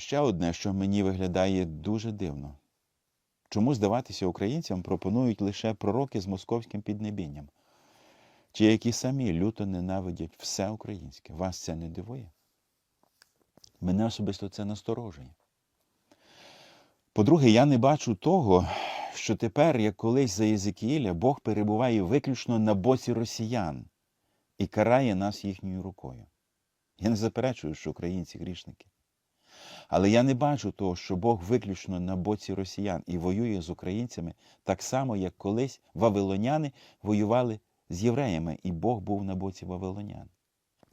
ще одне, що мені виглядає дуже дивно. Чому здаватися українцям пропонують лише пророки з московським піднебінням, чи які самі люто ненавидять все українське? Вас це не дивує? Мене особисто це насторожує. По-друге, я не бачу того, що тепер, як колись за Єзекіїля, Бог перебуває виключно на боці росіян і карає нас їхньою рукою. Я не заперечую, що українці грішники. Але я не бачу того, що Бог виключно на боці росіян і воює з українцями так само, як колись вавилоняни воювали з євреями, і Бог був на боці вавилонян.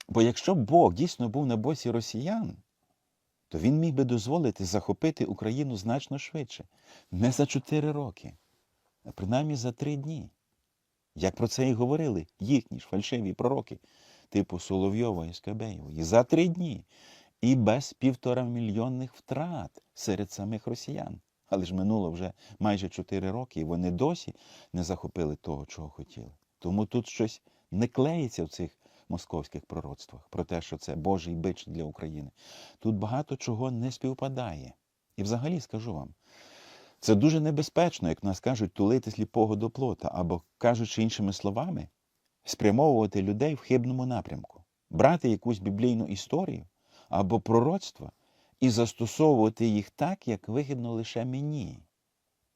Бо якщо Бог дійсно був на боці росіян, то він міг би дозволити захопити Україну значно швидше, не за чотири роки, а принаймні за три дні. Як про це і говорили їхні ж фальшиві пророки, типу Соловйова і Скабеєвої, за три дні і без півтора мільйонних втрат серед самих росіян. Але ж минуло вже майже чотири роки, і вони досі не захопили того, чого хотіли. Тому тут щось не клеїться в цих московських пророцтвах про те, що це Божий бич для України. Тут багато чого не співпадає. І взагалі скажу вам, це дуже небезпечно, як нас кажуть, тулити сліпого до плота, або, кажучи іншими словами, спрямовувати людей в хибному напрямку, брати якусь біблійну історію або пророцтво і застосовувати їх так, як вигідно лише мені,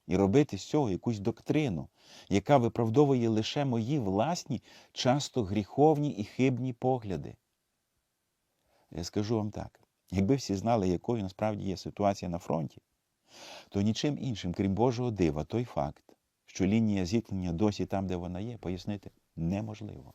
і робити з цього якусь доктрину, яка виправдовує лише мої власні, часто гріховні і хибні погляди. Я скажу вам так: якби всі знали, якою насправді є ситуація на фронті, то нічим іншим, крім Божого дива, той факт, що лінія зіткнення досі там, де вона є, пояснити неможливо.